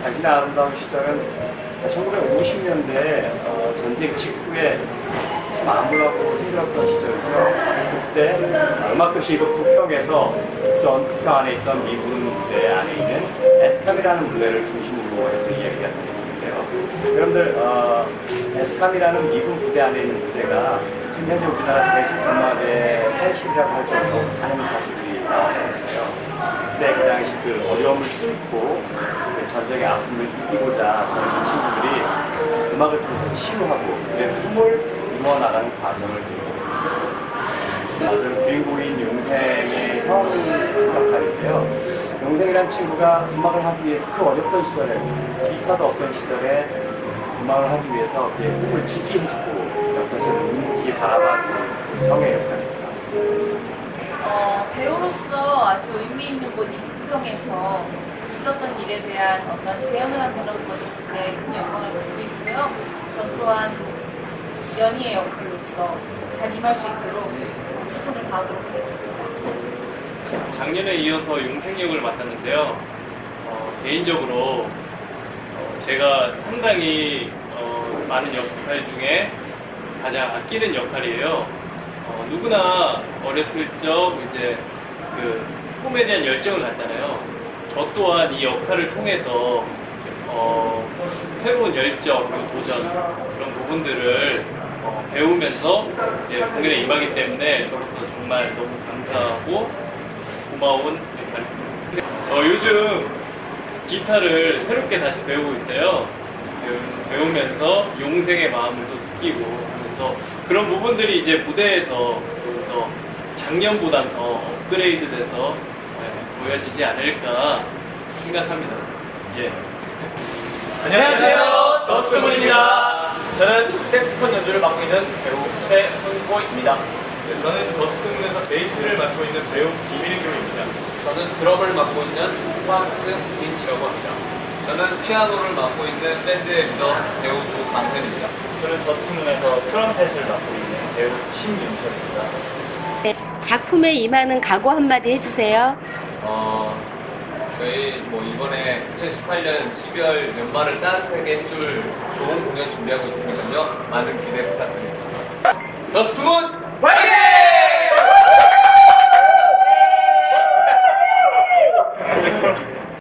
당신의 아름다운 시절은 1950년대 어, 전쟁 직후에 참 암울하고 힘들었던 시절이죠. 그때 음악도시 이거 북평에서 전 북평 안에 있던 미군 부대 안에 있는 에스캄이라는 무대를 중심으로 해서 이야기가 전해지는데요. 여러분들 어, 에스캄이라는 미군 부대 안에 있는 부대가 지금 현재 우리나라 대중음악의 산실이라고 할 정도로 많은 가수들이. 근데 그 어려움을 뚫고 그 전쟁의 아픔을 이기고자 저는 이 친구들이 음악을 통해서 치유하고 그의 꿈을 이루어나가는 과정을 그리고 저는 주인공인 용생의 형 역할인데요. 용생이라는 친구가 음악을 하기 위해서 그 어렵던 시절에 기타도 없던 시절에 음악을 하기 위해서 그의 꿈을 지지해주고 옆에서 묵묵히 바라봐주는 형의 역할입니다. 어, 배우로서 아주 의미 있는 곳 이 부평에서 있었던 일에 대한 어떤 재현을 한다는 것 자체에 큰 영광을 받고 있고요. 전 또한 연희의 역할로서 잘 임할 수 있도록 최선을 다하도록 하겠습니다. 작년에 이어서 용생역을 맡았는데요. 어, 개인적으로 어, 제가 상당히 어, 많은 역할 중에 가장 아끼는 역할이에요. 어, 누구나 어렸을 적 이제 그 꿈에 대한 열정을 갖잖아요. 저 또한 이 역할을 통해서 어, 새로운 열정 그리고 도전 그런 부분들을 어, 배우면서 이제 공연에 임하기 때문에 저로서 정말 너무 감사하고 고마운 역할입니다. 어, 요즘 기타를 새롭게 다시 배우고 있어요. 배우- 배우면서 용생의 마음을 또 느끼고 그래서 그런 부분들이 이제 무대에서 좀 더 작년보단 더 업그레이드 돼서 네, 보여지지 않을까 생각합니다. 예. 안녕하세요. 더스트문입니다. 저는 색소폰 연주를 맡고 있는 배우 최훈고입니다. 네, 저는 더스트문에서 베이스를 맡고 있는 배우 김일교입니다. 저는 드럼을 맡고 있는 황승민이라고 합니다. 저는 피아노를 맡고 있는 밴드의 리더 배우 조강현입니다. 저는 더스트문에서 트럼펫을 맡고 있는 배우 신윤철입니다. 네, 작품에 임하는 각오 한마디 해주세요. 어, 저희 뭐 이번에 2018년 12월 연말을 따뜻하게 해줄 좋은 공연 준비하고 있으니까요. 많은 기대 부탁드립니다. 더스트문 파이팅!